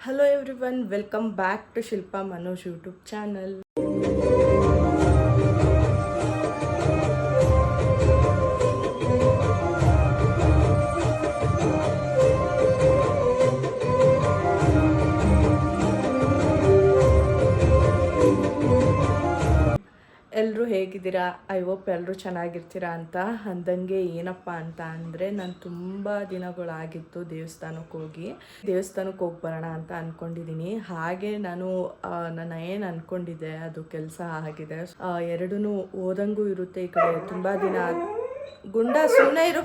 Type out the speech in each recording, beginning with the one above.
Hello everyone welcome back to Shilpa Manoj YouTube channel ಎಲ್ಲರೂ ಹೇಗಿದ್ದೀರಾ? I hope ಎಲ್ಲರೂ ಚೆನ್ನಾಗಿರ್ತೀರಾ ಅಂತ ಅಂದಂಗೆ ಏನಪ್ಪ ಅಂತ ಅಂದರೆ ನಾನು ತುಂಬ ದಿನಗಳಾಗಿತ್ತು ದೇವಸ್ಥಾನಕ್ಕೆ ಹೋಗಿ. ದೇವಸ್ಥಾನಕ್ಕೆ ಹೋಗಿ ಬರೋಣ ಅಂತ ಅಂದ್ಕೊಂಡಿದ್ದೀನಿ ಹಾಗೆ ನಾನು ನನ್ನ ಏನು ಅಂದ್ಕೊಂಡಿದ್ದೆ ಅದು ಕೆಲಸ ಆಗಿದೆ. ಎರಡೂ ಓದಂಗೂ ಇರುತ್ತೆ ಈ ಕಡೆ. ತುಂಬ ದಿನ ಗುಂಡ ಸುಮ್ಮನೆ ಇರು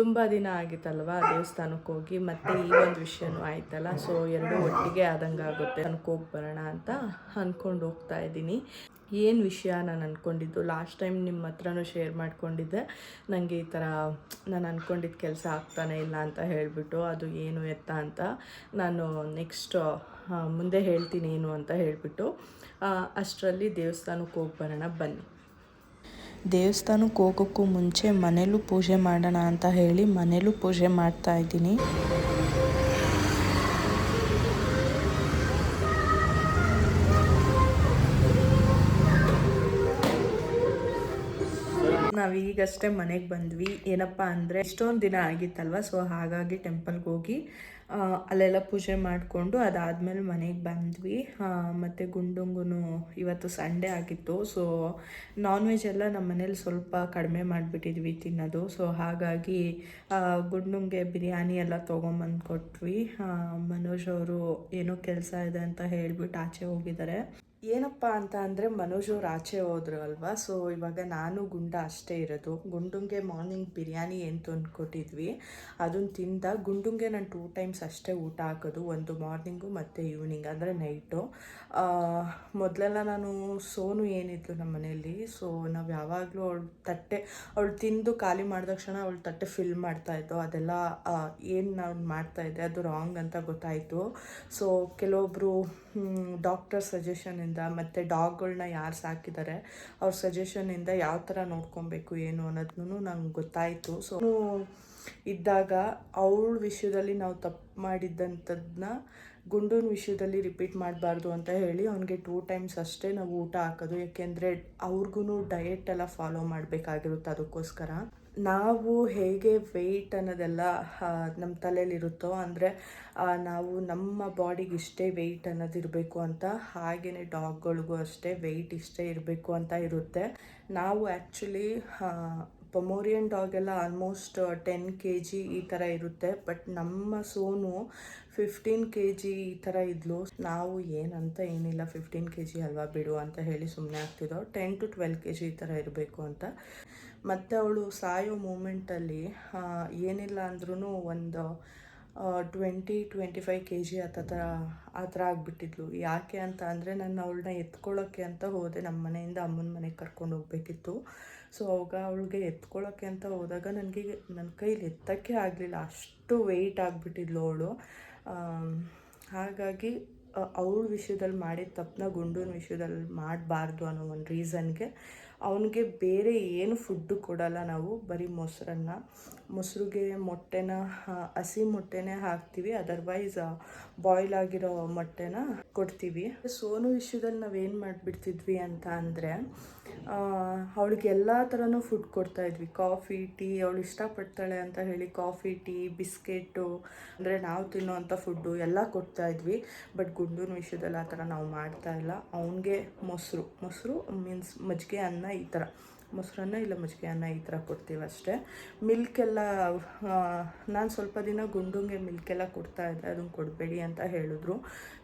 ತುಂಬ ದಿನ ಆಗಿತ್ತಲ್ವಾ ದೇವಸ್ಥಾನಕ್ಕೆ ಹೋಗಿ? ಮತ್ತೆ ಈ ಒಂದು ವಿಷಯನೂ ಆಯ್ತಲ್ಲ ಸೊ ಎರಡು ಒಟ್ಟಿಗೆ ಆದಂಗೆ ಆಗುತ್ತೆ. ಹೋಗಿ ಬರೋಣ ಅಂತ ಅಂದ್ಕೊಂಡು ಹೋಗ್ತಾ ಇದ್ದೀನಿ. ಏನು ವಿಷಯ ನಾನು ಅಂದ್ಕೊಂಡಿದ್ದು ಲಾಸ್ಟ್ ಟೈಮ್ ನಿಮ್ಮ ಹತ್ರನೂ ಶೇರ್ ಮಾಡ್ಕೊಂಡಿದ್ದೆ. ನನಗೆ ಈ ಥರ ನಾನು ಅಂದ್ಕೊಂಡಿದ್ದ ಕೆಲಸ ಆಗ್ತಾನೆ ಇಲ್ಲ ಅಂತ ಹೇಳಿಬಿಟ್ಟು ಅದು ಏನು ಎತ್ತ ಅಂತ ನಾನು ನೆಕ್ಸ್ಟ್ ಮುಂದೆ ಹೇಳ್ತೀನಿ ಏನು ಅಂತ ಹೇಳಿಬಿಟ್ಟು ಅಷ್ಟರಲ್ಲಿ ದೇವಸ್ಥಾನಕ್ಕೆ ಹೋಗಿ ಬರೋಣ, ಬನ್ನಿ. ದೇವಸ್ಥಾನಕ್ಕೆ ಹೋಗೋಕ್ಕೂ ಮುಂಚೆ ಮನೇಲೂ ಪೂಜೆ ಮಾಡೋಣ ಅಂತ ಹೇಳಿ ಮನೇಲೂ ಪೂಜೆ ಮಾಡ್ತಾ ಇದ್ದೀನಿ. ನಾವು ಈಗಷ್ಟೇ ಮನೆಗೆ ಬಂದ್ವಿ. ಏನಪ್ಪ ಅಂದರೆ ಇಷ್ಟೊಂದು ದಿನ ಆಗಿತ್ತಲ್ವ? ಸೊ ಹಾಗಾಗಿ ಟೆಂಪಲ್ಗೆ ಹೋಗಿ ಅಲ್ಲೆಲ್ಲ ಪೂಜೆ ಮಾಡಿಕೊಂಡು ಅದಾದಮೇಲೆ ಮನೆಗೆ ಬಂದ್ವಿ. ಮತ್ತು ಗುಂಡುಂಗೂ ಇವತ್ತು ಸಂಡೇ ಆಗಿತ್ತು. ಸೊ ನಾನ್ ವೆಜ್ ಎಲ್ಲ ನಮ್ಮ ಮನೇಲಿ ಸ್ವಲ್ಪ ಕಡಿಮೆ ಮಾಡಿಬಿಟ್ಟಿದ್ವಿ ತಿನ್ನೋದು. ಸೊ ಹಾಗಾಗಿ ಗುಂಡುಂಗೆ ಬಿರಿಯಾನಿ ಎಲ್ಲ ತೊಗೊಂಬಂದು ಕೊಟ್ವಿ ಮನೋಜ್ ಅವರು ಏನೋ ಕೆಲಸ ಇದೆ ಅಂತ ಹೇಳಿಬಿಟ್ಟು ಆಚೆ ಹೋಗಿದ್ದಾರೆ. ಏನಪ್ಪ ಅಂತ ಅಂದರೆ ಮನೋಜ್ ಅವ್ರು ಆಚೆ ಹೋದ್ರು ಅಲ್ವಾ? ಸೊ ಇವಾಗ ನಾನು ಗುಂಡ ಅಷ್ಟೇ ಇರೋದು. ಗುಂಡುಂಗೆ ಮಾರ್ನಿಂಗ್ ಬಿರಿಯಾನಿ ಏನು ತಂದ್ಕೊಟ್ಟಿದ್ವಿ ಅದನ್ನು ತಿಂದ ಗುಂಡುಂಗೆ ನಾನು ಟೂ ಟೈಮ್ಸ್ ಅಷ್ಟೇ ಊಟ ಹಾಕೋದು. ಒಂದು ಮಾರ್ನಿಂಗು ಮತ್ತು ಈವ್ನಿಂಗ್ ಅಂದರೆ ನೈಟು ಮೊದಲೆಲ್ಲ ನಾನು ಸೋನು ಏನಿದ್ಲು ನಮ್ಮ ಮನೆಯಲ್ಲಿ? ಸೊ ನಾವು ಯಾವಾಗಲೂ ಅವಳು ತಟ್ಟೆ, ಅವಳು ತಿಂದು ಖಾಲಿ ಮಾಡಿದ ತಕ್ಷಣ ಅವಳು ತಟ್ಟೆ ಫಿಲ್ ಮಾಡ್ತಾಯಿದ್ದು ಅದೆಲ್ಲ ಏನು ನಾನು ಮಾಡ್ತಾಯಿದ್ದೆ ಅದು ರಾಂಗ್ ಅಂತ ಗೊತ್ತಾಯಿತು. ಸೊ ಕೆಲವೊಬ್ಬರು ಡಾಕ್ಟರ್ ಸಜೆಷನಿಂದ ಮತ್ತು ಡಾಗ್ಗಳನ್ನ ಯಾರು ಸಾಕಿದ್ದಾರೆ ಅವ್ರ ಸಜೆಷನಿಂದ ಯಾವ ಥರ ನೋಡ್ಕೊಬೇಕು, ಏನು ಅನ್ನೋದನ್ನು ನಂಗೆ ಗೊತ್ತಾಯಿತು. ಸೊ ಇದ್ದಾಗ ಅವಳ ವಿಷಯದಲ್ಲಿ ನಾವು ತಪ್ಪು ಮಾಡಿದ್ದಂಥದ್ದನ್ನ ಗುಂಡೂನ ವಿಷಯದಲ್ಲಿ ರಿಪೀಟ್ ಮಾಡಬಾರ್ದು ಅಂತ ಹೇಳಿ ಅವನಿಗೆ ಟೂ ಟೈಮ್ಸ್ ಅಷ್ಟೇ ನಾವು ಊಟ ಹಾಕೋದು. ಯಾಕೆಂದರೆ ಅವ್ರಿಗೂ ಡಯೆಟ್ ಎಲ್ಲ ಫಾಲೋ ಮಾಡಬೇಕಾಗಿರುತ್ತೆ ಅದಕ್ಕೋಸ್ಕರ. ನಾವು ಹೇಗೆ ವೆಯ್ಟ್ ಅನ್ನೋದೆಲ್ಲ ನಮ್ಮ ತಲೆಯಲ್ಲಿರುತ್ತೋ ಅಂದರೆ ನಾವು ನಮ್ಮ ಬಾಡಿಗೆ ಇಷ್ಟೇ ವೆಯ್ಟ್ ಅನ್ನೋದು ಇರಬೇಕು ಅಂತ ಹಾಗೆಯೇ ಡಾಗ್ಗಳಿಗೂ ಅಷ್ಟೇ ವೆಯ್ಟ್ ಇಷ್ಟೇ ಇರಬೇಕು ಅಂತ ಇರುತ್ತೆ. ನಾವು ಆ್ಯಕ್ಚುಲಿ ಪೊಮೋರಿಯನ್ ಡಾಗ್ ಎಲ್ಲ ಆಲ್ಮೋಸ್ಟ್ ಟೆನ್ ಕೆ ಜಿ ಈ ಥರ ಇರುತ್ತೆ ಬಟ್ ನಮ್ಮ ಸೋನು ಫಿಫ್ಟೀನ್ ಕೆ ಜಿ ಈ ಥರ ಇದ್ಲು. ನಾವು ಏನಂತ ಏನಿಲ್ಲ ಫಿಫ್ಟೀನ್ ಕೆ ಜಿ ಅಲ್ವಾ ಬಿಡು ಅಂತ ಹೇಳಿ ಸುಮ್ಮನೆ ಆಗ್ತಿದ್ದೋ ten to twelve K G ಈ ಥರ ಇರಬೇಕು ಅಂತ. ಮತ್ತು ಅವಳು ಸಾಯೋ ಮೂಮೆಂಟಲ್ಲಿ ಏನಿಲ್ಲ ಅಂದ್ರೂ ಒಂದು twenty twenty five K G ಆ ಥರ ಆ ಥರ ಆಗಿಬಿಟ್ಟಿದ್ಲು. ಯಾಕೆ ಅಂತ ಅಂದರೆ ನಾನು ಅವಳನ್ನ ಎತ್ಕೊಳ್ಳೋಕ್ಕೆ ಅಂತ ಹೋದೆ. ನಮ್ಮ ಮನೆಯಿಂದ ಅಮ್ಮನ ಮನೆಗೆ ಕರ್ಕೊಂಡು ಹೋಗಬೇಕಿತ್ತು. ಸೊ ಅವಾಗ ಅವಳಿಗೆ ಎತ್ಕೊಳ್ಳೋಕ್ಕೆ ಅಂತ ಹೋದಾಗ ನನಗೆ ನನ್ನ ಕೈಲಿ ಎತ್ತಕ್ಕೆ ಆಗಲಿಲ್ಲ. ಅಷ್ಟು ವೆಯ್ಟ್ ಆಗಿಬಿಟ್ಟಿದ್ಲು ಅವಳು. ಹಾಗಾಗಿ ಅವಳ ವಿಷಯದಲ್ಲಿ ಮಾಡಿದ ತಪ್ಪನ್ನ ಗುಂಡೂನ ವಿಷಯದಲ್ಲಿ ಮಾಡಬಾರ್ದು ಅನ್ನೋ ಒಂದು ರೀಸನ್ಗೆ ಅವನಿಗೆ ಬೇರೆ ಏನು ಫುಡ್ಡು ಕೊಡಲ್ಲ ನಾವು, ಬರೀ ಮೊಸರನ್ನ. ಮೊಸರಿಗೆ ಮೊಟ್ಟೆನ ಹಸಿ ಮೊಟ್ಟೆನೇ ಹಾಕ್ತೀವಿ. ಅದರ್ವೈಸ್ ಬಾಯ್ಲ್ ಆಗಿರೋ ಮೊಟ್ಟೆನ ಕೊಡ್ತೀವಿ. ಸೋನು ವಿಷಯದಲ್ಲಿ ನಾವೇನು ಮಾಡಿಬಿಡ್ತಿದ್ವಿ ಅಂತ ಅಂದರೆ ಅವಳಿಗೆ ಎಲ್ಲ ಥರನೂ ಫುಡ್ ಕೊಡ್ತಾ ಇದ್ವಿ. ಕಾಫಿ ಟೀ ಅವಳು ಇಷ್ಟಪಡ್ತಾಳೆ ಅಂತ ಹೇಳಿ ಕಾಫಿ ಟೀ ಬಿಸ್ಕೆಟು ಅಂದರೆ ನಾವು ತಿನ್ನೋವಂಥ ಫುಡ್ಡು ಎಲ್ಲ ಕೊಡ್ತಾ ಇದ್ವಿ. ಬಟ್ ಗುಂಡೂನ ವಿಷಯದಲ್ಲಿ ಆ ಥರ ನಾವು ಮಾಡ್ತಾ ಇಲ್ಲ. ಅವನಿಗೆ ಮೊಸರು. ಮೊಸರು ಮೀನ್ಸ್ ಮಜ್ಜಿಗೆ ಅನ್ನ ಈ ಥರ. ಮೊಸರನ್ನ ಇಲ್ಲ ಮಜ್ಜಿಗೆ ಅನ್ನ ಈ ಥರ ಕೊಡ್ತೀವಿ ಅಷ್ಟೇ. ಮಿಲ್ಕೆಲ್ಲ ನಾನು ಸ್ವಲ್ಪ ದಿನ ಗುಂಡುಂಗೆ ಮಿಲ್ಕೆಲ್ಲ ಕೊಡ್ತಾ ಇದ್ದೆ, ಅದನ್ನು ಕೊಡಬೇಡಿ ಅಂತ ಹೇಳಿದ್ರು.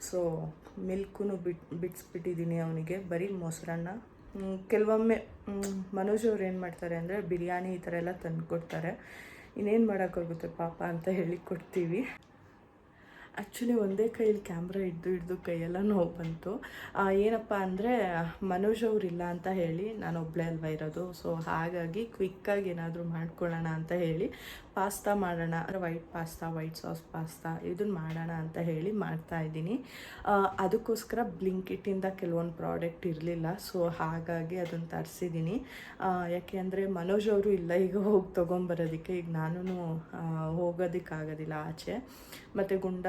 ಸೊ ಮಿಲ್ಕೂ ಬಿಟ್ ಬಿಡಿಸ್ಬಿಟ್ಟಿದ್ದೀನಿ ಅವನಿಗೆ. ಬರೀ ಮೊಸರನ್ನ. ಕೆಲವೊಮ್ಮೆ ಮನೋಜ್ ಅವ್ರು ಏನು ಮಾಡ್ತಾರೆ ಅಂದರೆ ಬಿರಿಯಾನಿ ಈ ಥರ ಎಲ್ಲ ತಂದು ಕೊಡ್ತಾರೆ ಇನ್ನೇನು ಮಾಡೋಕ್ಕಾಗುತ್ತೆ ಪಾಪ ಅಂತ ಹೇಳಿ ಕೊಡ್ತೀವಿ. ಆ್ಯಕ್ಚುಲಿ ಒಂದೇ ಕೈಯಲ್ಲಿ ಕ್ಯಾಮ್ರಾ ಹಿಡ್ದು ಹಿಡ್ದು ಕೈಯೆಲ್ಲ ನೋವು ಬಂತು. ಏನಪ್ಪ ಅಂದರೆ, ಮನೋಜ್ ಅವರಿಲ್ಲ ಅಂತ ಹೇಳಿ ನಾನು ಒಬ್ಬಳೇ ಅಲ್ವಾ ಇರೋದು. ಸೊ ಹಾಗಾಗಿ ಕ್ವಿಕ್ಕಾಗಿ ಏನಾದರೂ ಮಾಡ್ಕೊಳ್ಳೋಣ ಅಂತ ಹೇಳಿ ಪಾಸ್ತಾ ಮಾಡೋಣ, ಅಂದರೆ white pasta, white sauce pasta ಇದನ್ನ ಮಾಡೋಣ ಅಂತ ಹೇಳಿ ಮಾಡ್ತಾ ಇದ್ದೀನಿ. ಅದಕ್ಕೋಸ್ಕರ ಬ್ಲಿಂಕಿಟ್ಟಿಂದ ಕೆಲವೊಂದು ಪ್ರಾಡಕ್ಟ್ ಇರಲಿಲ್ಲ, ಸೊ ಹಾಗಾಗಿ ಅದನ್ನು ತರಿಸಿದ್ದೀನಿ. ಯಾಕೆ ಅಂದರೆ ಮನೋಜ್ ಅವರು ಇಲ್ಲ, ಈಗ ಹೋಗಿ ತೊಗೊಂಬರೋದಕ್ಕೆ, ಈಗ ನಾನು ಹೋಗೋದಕ್ಕಾಗೋದಿಲ್ಲ ಆಚೆ. ಮತ್ತು ಗುಂಡ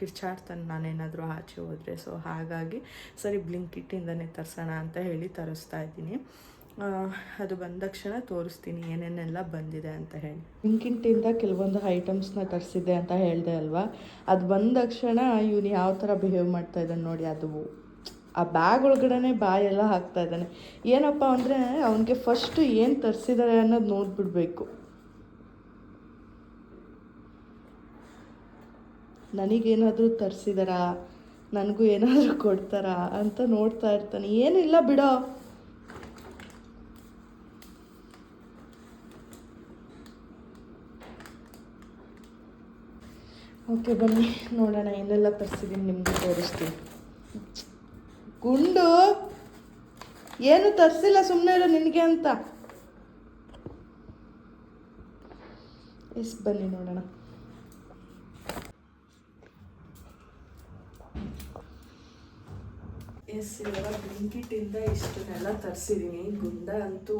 ಕಿರ್ಚಾಡ್ತಾನೆ ನಾನೇನಾದರೂ ಆಚೆ ಹೋದರೆ, ಸೊ ಹಾಗಾಗಿ ಸರಿ ಬ್ಲಿಂಕಿಟ್ಟಿಂದನೇ ತರಿಸೋಣ ಅಂತ ಹೇಳಿ ತರಿಸ್ತಾ ಇದ್ದೀನಿ. ಅದು ಬಂದ ತಕ್ಷಣ ತೋರಿಸ್ತೀನಿ ಏನೇನೆಲ್ಲ ಬಂದಿದೆ ಅಂತ ಹೇಳಿ. ಇಂಕಿಂಟಿಂದ ಕೆಲವೊಂದು ಐಟಮ್ಸ್ನ ತರಿಸಿದ್ದೆ ಅಂತ ಹೇಳಿದೆ ಅಲ್ವಾ? ಅದು ಬಂದ ತಕ್ಷಣ ಇವನು ಯಾವ ಥರ ಬಿಹೇವ್ ಮಾಡ್ತಾ ಇದ್ದಾನೆ ನೋಡಿ, ಅದು ಆ ಬ್ಯಾಗ್ ಒಳಗಡೆ ಬಾಯೆಲ್ಲ ಹಾಕ್ತಾ ಇದ್ದಾನೆ. ಏನಪ್ಪ ಅಂದರೆ ಅವನಿಗೆ ಫಸ್ಟು ಏನು ತರಿಸಿದ್ದಾರೆ ಅನ್ನೋದು ನೋಡಿಬಿಡ್ಬೇಕು. ನನಗೇನಾದರೂ ತರಿಸಿದಾರಾ? ನನಗೂ ಏನಾದರೂ ಕೊಡ್ತಾರಾ ಅಂತ ನೋಡ್ತಾ ಇರ್ತಾನೆ. ಏನಿಲ್ಲ ಬಿಡೋ. ಓಕೆ, ಬನ್ನಿ. ನೋಡೋಣ ಏನೆಲ್ಲ ತರಿಸಿದ್ದೀನಿ ನಿಮಗೆ ತೋರಿಸ್ತೀನಿ. ಗುಂಡು! ಏನು ತರಿಸಿಲ್ಲ ಸುಮ್ಮನೆ ಇರೋ ನಿನಗೆ ಅಂತ. ಎಸ್, ಬನ್ನಿ ನೋಡೋಣ. ಎಸ್ ಇವಾಗ ಬ್ಲಿಂಕಿಟ್ಟಿಂದ ಇಷ್ಟನ್ನೆಲ್ಲ ತರಿಸಿದ್ದೀನಿ ಗುಂಡ ಅಂತೂ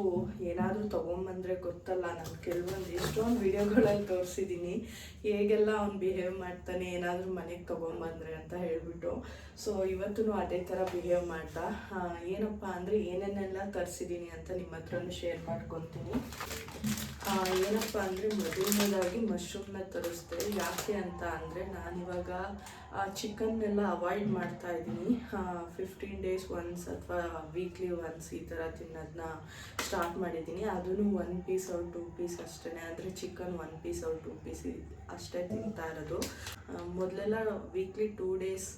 ಏನಾದರೂ ತೊಗೊಂಬಂದರೆ ಗೊತ್ತಲ್ಲ ನಾನು ಕೆಲವೊಂದು ಎಷ್ಟೊಂದು ವಿಡಿಯೋಗಳಲ್ಲಿ ತೋರಿಸಿದ್ದೀನಿ ಹೇಗೆಲ್ಲ ಅವ್ನು ಬಿಹೇವ್ ಮಾಡ್ತಾನೆ, ಏನಾದರೂ ಮನೆಗೆ ತೊಗೊಂಬಂದ್ರೆ ಅಂತ ಹೇಳಿಬಿಟ್ಟು. ಸೊ ಇವತ್ತೂ ಅದೇ ಥರ ಬಿಹೇವ್ ಮಾಡ್ತಾ ಏನಪ್ಪಾ ಅಂದರೆ ಏನೇನೆಲ್ಲ ತರಿಸಿದ್ದೀನಿ ಅಂತ ನಿಮ್ಮ ಹತ್ರನೂ ಶೇರ್ ಮಾಡ್ಕೊತೀನಿ. ಏನಪ್ಪ ಅಂದರೆ ಮೊದಲನೇದಾಗಿ ಮಶ್ರೂಮ್ನ ತರಿಸ್ದೆ. ಯಾಕೆ ಅಂತ ಅಂದರೆ ನಾನಿವಾಗ ಚಿಕನ್ನೆಲ್ಲ ಅವಾಯ್ಡ್ ಮಾಡ್ತಾ ಇದ್ದೀನಿ ಫಿಫ್ಟೀನ್ ಡೇಸ್ ಒನ್ಸ್ ಅಥವಾ ವೀಕ್ಲಿ ಒನ್ಸ್ ಈ ಥರ ತಿನ್ನೋದನ್ನ ಸ್ಟಾರ್ಟ್ ಮಾಡಿದ್ದೀನಿ. ಅದೂ ಒನ್ ಪೀಸ್ ಅವ್ರು ಟೂ ಪೀಸ್ ಅಷ್ಟೇ ಅಂದರೆ ಚಿಕನ್ ಒನ್ ಪೀಸ್ ಅವ್ರು ಟೂ ಪೀಸ್ ಅಷ್ಟೇ ತಿಂತಾ ಇರೋದು. ಮೊದಲೆಲ್ಲ weekly two days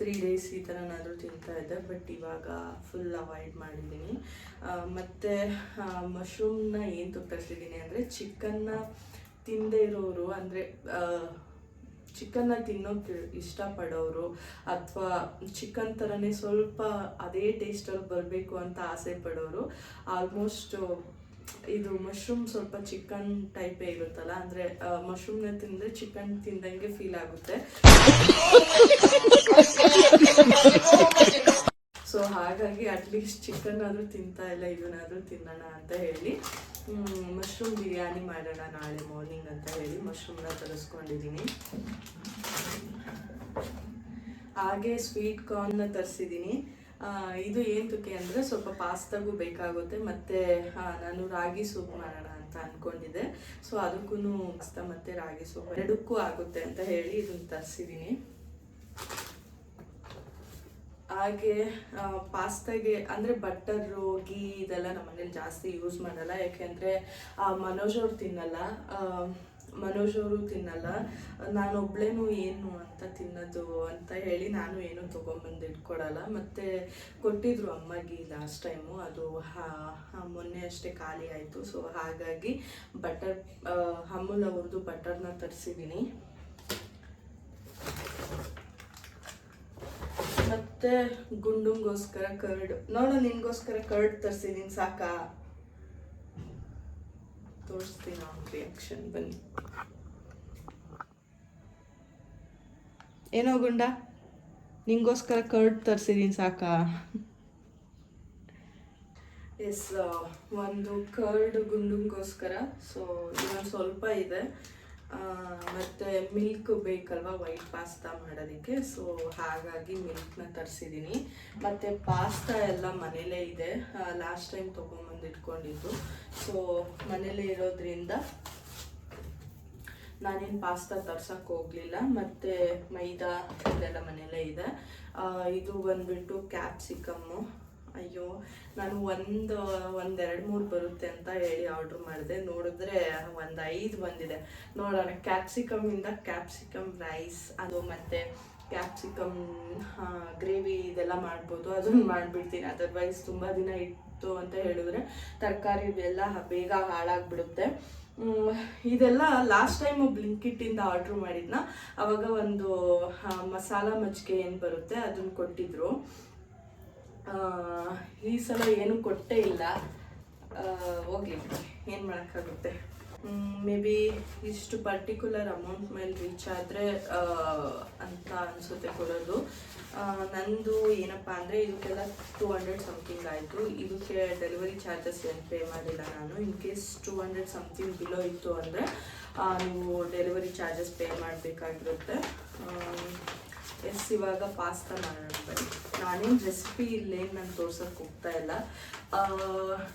three days ಈ ಥರನಾದರೂ ತಿಂತಾ ಇದ್ದೆ. ಬಟ್ ಇವಾಗ ಫುಲ್ ಅವಾಯ್ಡ್ ಮಾಡಿದ್ದೀನಿ. ಮತ್ತು ಮಶ್ರೂಮ್ನ ಏನು ತೊಟ್ಟಿದ್ದೀನಿ ಅಂದರೆ ಚಿಕನ್ನ ತಿಂದೇ ಇರೋರು ಅಂದರೆ ಚಿಕನ್ನ ತಿನ್ನೋಕೆ ಇಷ್ಟಪಡೋರು ಅಥವಾ ಚಿಕನ್ ಥರನೇ ಸ್ವಲ್ಪ ಅದೇ ಟೇಸ್ಟಲ್ಲಿ ಬರಬೇಕು ಅಂತ ಆಸೆ ಪಡೋರು, ಆಲ್ಮೋಸ್ಟ್ ಇದು ಮಶ್ರೂಮ್ ಸ್ವಲ್ಪ ಚಿಕನ್ ಟೈಪೇ ಇರುತ್ತಲ್ಲ, ಅಂದರೆ ಮಶ್ರೂಮ್ನ ತಿಂದರೆ ಚಿಕನ್ ತಿಂದಂಗೆ ಫೀಲ್ ಆಗುತ್ತೆ ಸೊ ಹಾಗಾಗಿ ಅಟ್ಲೀಸ್ಟ್ ಚಿಕನ್ ಆದರೂ ತಿಂತಾ ಇಲ್ಲ ಇದನ್ನಾದರೂ ತಿನ್ನೋಣ ಅಂತ ಹೇಳಿ ಮಶ್ರೂಮ್ ಬಿರಿಯಾನಿ ಮಾಡೋಣ ನಾಳೆ ಮಾರ್ನಿಂಗ್ ಅಂತ ಹೇಳಿ ಮಶ್ರೂಮ್ನ ತರಿಸ್ಕೊಂಡಿದ್ದೀನಿ. ಹಾಗೆ ಸ್ವೀಟ್ ಕಾರ್ನ್ನ ತರಿಸಿದ್ದೀನಿ. ಇದು ಏಂತಕ್ಕೆ ಅಂದರೆ ಸ್ವಲ್ಪ ಪಾಸ್ತಾಗೂ ಬೇಕಾಗುತ್ತೆ, ಮತ್ತು ನಾನು ರಾಗಿ ಸೂಪ್ ಮಾಡೋಣ ಅಂತ ಅಂದ್ಕೊಂಡಿದ್ದೆ ಸೊ ಅದಕ್ಕೂ ಪಾಸ್ತಾ ಮತ್ತು ರಾಗಿ ಸೂಪ್ ಎರಡಕ್ಕೂ ಆಗುತ್ತೆ ಅಂತ ಹೇಳಿ ಇದನ್ನು ತರಿಸಿದ್ದೀನಿ. ಹಾಗೆ ಪಾಸ್ತಾಗೆ ಅಂದರೆ ಬಟರು ಗೀ ಇದೆಲ್ಲ ನಮ್ಮ ಮನೇಲಿ ಜಾಸ್ತಿ ಯೂಸ್ ಮಾಡಲ್ಲ. ಯಾಕೆಂದರೆ ಮನೋಜ್ ಅವ್ರು ತಿನ್ನಲ್ಲ. ಮನೋಜ್ ಅವರು ತಿನ್ನಲ್ಲ. ನಾನು ಒಬ್ಳೇನು ಏನು ಅಂತ ತಿನ್ನೋದು ಅಂತ ಹೇಳಿ ನಾನು ಏನು ತೊಗೊಂಬಂದು ಇಟ್ಕೊಡಲ್ಲ. ಮತ್ತು ಕೊಟ್ಟಿದ್ರು ಅಮ್ಮಗೆ ಲಾಸ್ಟ್ ಟೈಮು ಅದು ಮೊನ್ನೆ ಅಷ್ಟೇ ಖಾಲಿ ಆಯಿತು. ಸೊ ಹಾಗಾಗಿ ಬಟರ್ ಅಮೂಲ್ ಅವ್ರದ್ದು ಬಟರ್ನ ತರಿಸಿದ್ದೀನಿ ಮತ್ತೆ ಗುಂಡುಂಗೋಸ್ಕರ ಕರ್ಡ್. ನೋಡು, ನಿನ್ಗೋಸ್ಕರ ಕರ್ಡ್ ತರ್ಸಿದೀನ್ ಸಾಕಾ? ತೋರಿಸ್ತೀನಿ ರಿಯಾಕ್ಷನ್ ಬನ್ನಿ. ಏನೋ ಗುಂಡ? ನಿಂಗೋಸ್ಕರ ಕರ್ಡ್ ತರಿಸಿದೀನಿ ಸಾಕಾ? ಎಸ್ ಒಂದು ಕರ್ಡ್ ಗುಂಡುಂಗೋಸ್ಕರ. ಸೊ ಇನ್ನೊಂದು ಸ್ವಲ್ಪ ಇದೆ. ಮತ್ತೆ ಮಿಲ್ಕ್ ಬೇಕಲ್ವಾ ವೈಟ್ ಪಾಸ್ತಾ ಮಾಡೋದಕ್ಕೆ? ಸೊ ಹಾಗಾಗಿ ಮಿಲ್ಕ್ನ ತರಿಸಿದ್ದೀನಿ ಮತ್ತು ಪಾಸ್ತಾ ಎಲ್ಲ ಮನೇಲೇ ಇದೆ. ಲಾಸ್ಟ್ ಟೈಮ್ ತೊಗೊಂಬಂದು ಇಟ್ಕೊಂಡಿದ್ದು. ಸೊ ಮನೇಲೇ ಇರೋದ್ರಿಂದ ನಾನೇನು ಪಾಸ್ತಾ ತರ್ಸಕ್ಕೆ ಹೋಗಲಿಲ್ಲ. ಮತ್ತು ಮೈದಾ ಇದೆಲ್ಲ ಮನೆಯಲ್ಲೇ ಇದೆ. ಇದು ಬಂದುಬಿಟ್ಟು ಕ್ಯಾಪ್ಸಿಕಮ್ಮು ಅಯ್ಯೋ, ನಾನು ಒಂದು, ಒಂದೆರಡು, ಮೂರು ಬರುತ್ತೆ ಅಂತ ಹೇಳಿ ಆರ್ಡ್ರ್ ಮಾಡಿದೆ. ನೋಡಿದ್ರೆ ಒಂದು ಐದು ಬಂದಿದೆ. ನೋಡೋಣ ಕ್ಯಾಪ್ಸಿಕಮ್ಮಿಂದ ಕ್ಯಾಪ್ಸಿಕಮ್ ರೈಸ್ ಅದು ಮತ್ತು ಕ್ಯಾಪ್ಸಿಕಮ್ ಗ್ರೇವಿ ಇದೆಲ್ಲ ಮಾಡ್ಬೋದು. ಅದನ್ನು ಮಾಡಿಬಿಡ್ತೀನಿ. ಅದರ್ವೈಸ್ ತುಂಬ ದಿನ ಇತ್ತು ಅಂತ ಹೇಳಿದ್ರೆ ತರಕಾರಿ ಇದೆಲ್ಲ ಬೇಗ ಹಾಳಾಗ್ಬಿಡುತ್ತೆ. ಇದೆಲ್ಲ ಲಾಸ್ಟ್ ಟೈಮು ಬ್ಲಿಂಕಿಟ್ಟಿಂದ ಆರ್ಡ್ರ್ ಮಾಡಿದ್ನ. ಅವಾಗ ಒಂದು ಮಸಾಲ ಮಜ್ಜಿಗೆ ಏನು ಬರುತ್ತೆ, ಅದನ್ನು ಕೊಟ್ಟಿದ್ರು. ಈ ಸಲ ಏನು ಕೊಟ್ಟೇ ಇಲ್ಲ. ಹೋಗಲಿ ಏನು ಮಾಡೋಕ್ಕಾಗುತ್ತೆ? ಮೇ ಬಿ ಇಷ್ಟು ಪರ್ಟಿಕ್ಯುಲರ್ ಅಮೌಂಟ್ ಮೇಲೆ ರೀಚ್ ಆದರೆ ಅಂತ ಅನಿಸುತ್ತೆ ಕೊಡೋದು. ನಂದು ಏನಪ್ಪ ಅಂದರೆ ಇದಕ್ಕೆಲ್ಲ ಟೂ ಹಂಡ್ರೆಡ್ ಸಮಥಿಂಗ್ ಆಯಿತು. ಇದಕ್ಕೆ ಡೆಲಿವರಿ ಚಾರ್ಜಸ್ ಏನು ಪೇ ಮಾಡಿಲ್ಲ ನಾನು. In case two hundred something below ಇತ್ತು ಅಂದರೆ ನೀವು ಡೆಲಿವರಿ ಚಾರ್ಜಸ್ ಪೇ ಮಾಡಬೇಕಾಗಿರುತ್ತೆ. ಎಸ್ ಇವಾಗ ಪಾಸ್ತಾ ಮಾಡೋಣ ಬನ್ನಿ ನಾನೇನು ರೆಸಿಪಿ ಇಲ್ಲೇನು ನಾನು ತೋರ್ಸೋಕೆ ಹೋಗ್ತಾ ಇಲ್ಲ.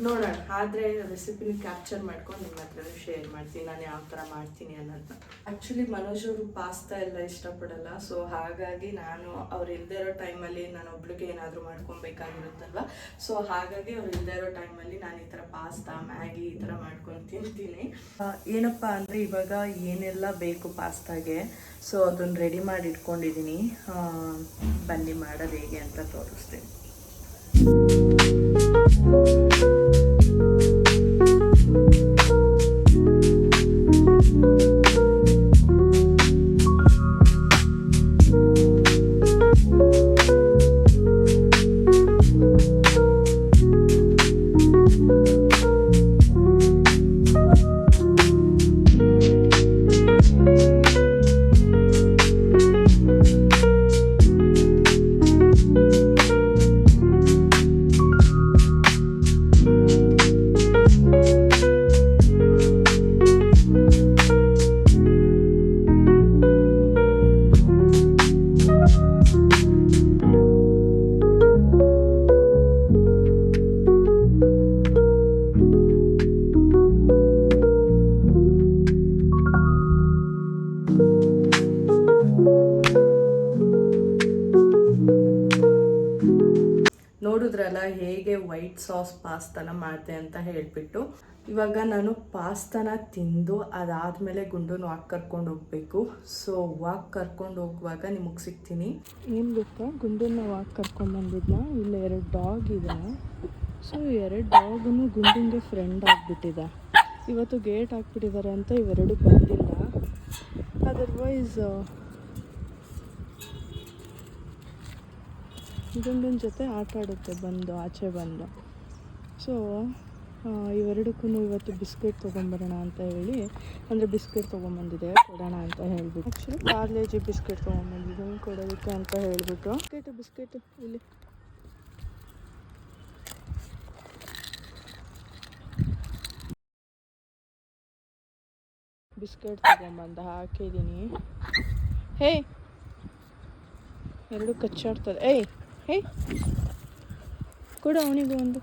ನೋಡೋಣ. ಆದರೆ ರೆಸಿಪಿನ ಕ್ಯಾಪ್ಚರ್ ಮಾಡ್ಕೊಂಡು ನಿಮ್ಮ ಹತ್ರನೂ ಶೇರ್ ಮಾಡ್ತೀನಿ. ನಾನು ಯಾವ ಥರ ಮಾಡ್ತೀನಿ ಅನ್ನೋದನ್ನ. ಆ್ಯಕ್ಚುಲಿ ಮನೋಜ್ ಅವರು ಪಾಸ್ತಾ ಎಲ್ಲ ಇಷ್ಟಪಡಲ್ಲ. ಸೊ ಹಾಗಾಗಿ ನಾನು ಅವ್ರು ಇಲ್ಲದೇ ಇರೋ ಟೈಮಲ್ಲಿ ನಾನು ಒಬ್ಳಿಗೆ ಏನಾದರೂ ಮಾಡ್ಕೊಬೇಕಾಗಿರುತ್ತಲ್ವ? ಸೊ ಹಾಗಾಗಿ ಅವ್ರು ಇಲ್ಲದೇ ಇರೋ ಟೈಮಲ್ಲಿ ನಾನು ಈ ಥರ ಪಾಸ್ತಾ ಮ್ಯಾಗಿ ಈ ಥರ ಮಾಡ್ಕೊಂಡು ತಿಂತೀನಿ. ಏನಪ್ಪ ಅಂದರೆ ಇವಾಗ ಏನೆಲ್ಲ ಬೇಕು ಪಾಸ್ತಾಗೆ ಸೊ ಅದನ್ನು ರೆಡಿ ಮಾಡಿ ಇಟ್ಕೊಂಡಿದ್ದೀನಿ ಬನ್ನಿ ಮಾಡೋದು ಹೇಗೆ ಅಂತ ತೋರಿಸ್ತೀನಿ. ಪಾಸ್ತಾನ ಮಾಡಿದೆ ಅಂತ ಹೇಳಿಬಿಟ್ಟು ಇವಾಗ ನಾನು ಪಾಸ್ತಾನ ತಿಂದು ಅದಾದಮೇಲೆ ಗುಂಡನ್ನು ವಾಕ್ ಕರ್ಕೊಂಡು ಹೋಗಬೇಕು. ಸೊ ವಾಕ್ ಕರ್ಕೊಂಡು ಹೋಗುವಾಗ ನಿಮಗೆ ಸಿಗ್ತೀನಿ. ಏನು ಗೊತ್ತಾ? ಗುಂಡನ್ನ ವಾಕ್ ಕರ್ಕೊಂಡ್ಬಂದಿದ್ನ ಇಲ್ಲಿ ಎರಡು ಡಾಗ್ ಇದೆ. ಸೊ ಎರಡು ಡಾಗನು ಗುಂಡಿಗೆ ಫ್ರೆಂಡ್ ಆಗಿಬಿಟ್ಟಿದೆ. ಇವತ್ತು ಗೇಟ್ ಹಾಕ್ಬಿಟ್ಟಿದ್ದಾರೆ ಅಂತ ಇವೆರಡು ಬಂದಿಲ್ಲ. ಅದರ್ವೈಸ್ ಗುಂಡಿನ ಜೊತೆ ಆಟ ಆಡುತ್ತೆ ಬಂದು, ಆಚೆ ಬಂದು. ಸೊ ಇವೆರಡಕ್ಕೂ ಇವತ್ತು ಬಿಸ್ಕೆಟ್ ತೊಗೊಂಬರೋಣ ಅಂತ ಹೇಳಿ, ಅಂದರೆ ಬಿಸ್ಕೆಟ್ ತೊಗೊಂಬಂದಿದೆ, ಕೊಡೋಣ ಅಂತ ಹೇಳಿಬಿಟ್ಟು. ಆ್ಯಕ್ಚುಲಿ ಪಾರ್ಲೇಜಿ ಬಿಸ್ಕೆಟ್ ತೊಗೊಂಬಂದಿದ್ದೀನಿ ಕೊಡೋದಕ್ಕೆ ಅಂತ ಹೇಳಿಬಿಟ್ಟು. ಬಿಸ್ಕೆಟು ಬಿಸ್ಕೆಟ್ ಇಲ್ಲಿ. ಬಿಸ್ಕೆಟ್ ತೊಗೊಂಬಂದು, ಹಾಕಿದ್ದೀನಿ. ಹೇ! ಎರಡು ಕಚ್ಚಾಡ್ತದೆ ಏಯ್, ಹೇ! ಕೊಡು ಅವನಿಗೂ ಒಂದು.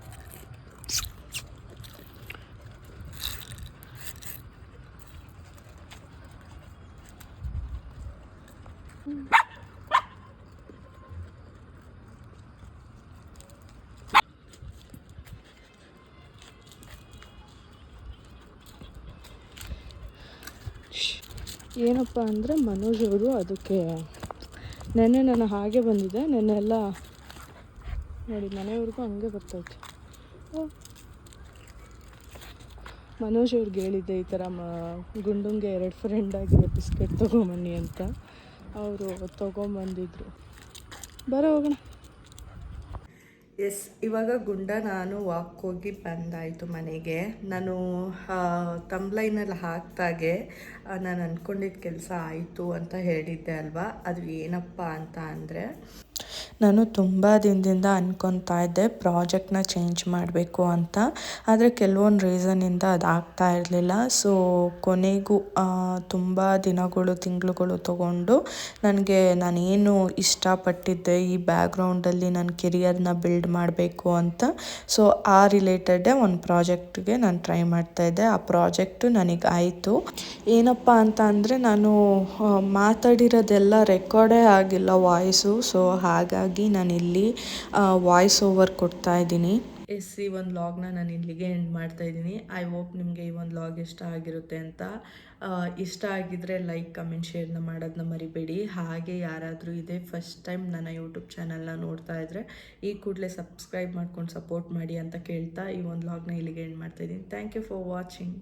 ಏನಪ್ಪ ಅಂದರೆ ಮನೋಜ್ ಅವರು ಅದಕ್ಕೆ ನೆನ್ನೆ ನಾನು ಹಾಗೆ ಬಂದಿದ್ದೆ ನೆನ್ನೆ ಎಲ್ಲ ನೋಡಿ ಮನೆಯವ್ರಿಗೂ ಹಂಗೆ ಬರ್ತೈತೆ. ಮನೋಜ್ ಅವ್ರಿಗೆ ಹೇಳಿದ್ದೆ ಈ ಥರ ಮ ಗುಂಡುಂಗೆ ಎರಡು ಫ್ರೆಂಡ್ ಬಿಸ್ಕೆಟ್ ತೊಗೊಂಬನ್ನಿ ಅಂತ. ಅವರು ತೊಗೊಂಬಂದಿದ್ರು. ಬರೋ ಹೋಗೋಣ. ಎಸ್, ಇವಾಗ ಗುಂಡ ನಾನು ವಾಕ್ ಹೋಗಿ ಬಂದಾಯಿತು ಮನೆಗೆ. ನಾನು ತಂಬ್ಲೈನಲ್ಲಿ ಹಾಕ್ದಾಗೆ ನಾನು ಅಂದ್ಕೊಂಡಿದ್ದ ಕೆಲಸ ಆಯಿತು ಅಂತ ಹೇಳಿದ್ದೆ ಅಲ್ವಾ? ಅದು ಏನಪ್ಪ ಅಂತ ಅಂದರೆ ನಾನು ತುಂಬ ದಿನದಿಂದ ಅಂದ್ಕೊತಾ ಇದ್ದೆ ಪ್ರಾಜೆಕ್ಟ್ನ ಚೇಂಜ್ ಮಾಡಬೇಕು ಅಂತ. ಆದರೆ ಕೆಲವೊಂದು ರೀಸನಿಂದ ಅದು ಆಗ್ತಾ ಇರಲಿಲ್ಲ. ಸೊ, ಕೊನೆಗೂ ತುಂಬ ದಿನಗಳು, ತಿಂಗಳುಗಳು ತಗೊಂಡು ನನಗೆ ನಾನೇನು ಇಷ್ಟಪಟ್ಟಿದ್ದೆ ಈ ಬ್ಯಾಕ್ಗ್ರೌಂಡಲ್ಲಿ ನನ್ನ ಕೆರಿಯರ್ನ ಬಿಲ್ಡ್ ಮಾಡಬೇಕು ಅಂತ. ಸೊ, ಆ ರಿಲೇಟೆಡೇ ಒಂದು ಪ್ರಾಜೆಕ್ಟ್ಗೆ ನಾನು ಟ್ರೈ ಮಾಡ್ತಾ ಇದ್ದೆ. ಆ ಪ್ರಾಜೆಕ್ಟು ನನಗೆ ಆಯಿತು. ಏನಪ್ಪ ಅಂತ ಅಂದರೆ ನಾನು ಮಾತಾಡಿರೋದೆಲ್ಲ ರೆಕಾರ್ಡೇ ಆಗಿಲ್ಲ ವಾಯ್ಸು. ಸೊ, ಹಾಗಾಗಿ ನಾನಿಲ್ಲಿ ವಾಯ್ಸ್ ಓವರ್ ಕೊಡ್ತಾ ಇದ್ದೀನಿ. ಎಸ್, ಈ ಒಂದು ಲಾಗ್ನ ನಾನು ಇಲ್ಲಿಗೆ ಎಂಡ್ ಮಾಡ್ತಾ ಇದ್ದೀನಿ. ಐ ಹೋಪ್ ನಿಮಗೆ ಈ ಒಂದು ಲಾಗ್ ಇಷ್ಟ ಆಗಿರುತ್ತೆ ಅಂತ. ಇಷ್ಟ ಆಗಿದ್ದರೆ ಲೈಕ್ ಕಮೆಂಟ್ ಶೇರ್ನ ಮಾಡೋದನ್ನ ಮರಿಬೇಡಿ. ಹಾಗೆ ಯಾರಾದರೂ ಇದೇ ಫಸ್ಟ್ ಟೈಮ್ ನನ್ನ ಯೂಟ್ಯೂಬ್ ಚಾನಲ್ನ ನೋಡ್ತಾ ಇದ್ದರೆ ಈ ಕೂಡಲೇ ಸಬ್ಸ್ಕ್ರೈಬ್ ಮಾಡ್ಕೊಂಡು ಸಪೋರ್ಟ್ ಮಾಡಿ ಅಂತ ಕೇಳ್ತಾ ಈ ಒಂದು ಲಾಗ್ನ ಇಲ್ಲಿಗೆ ಎಂಡ್ ಮಾಡ್ತಾ ಇದ್ದೀನಿ. Thank you for watching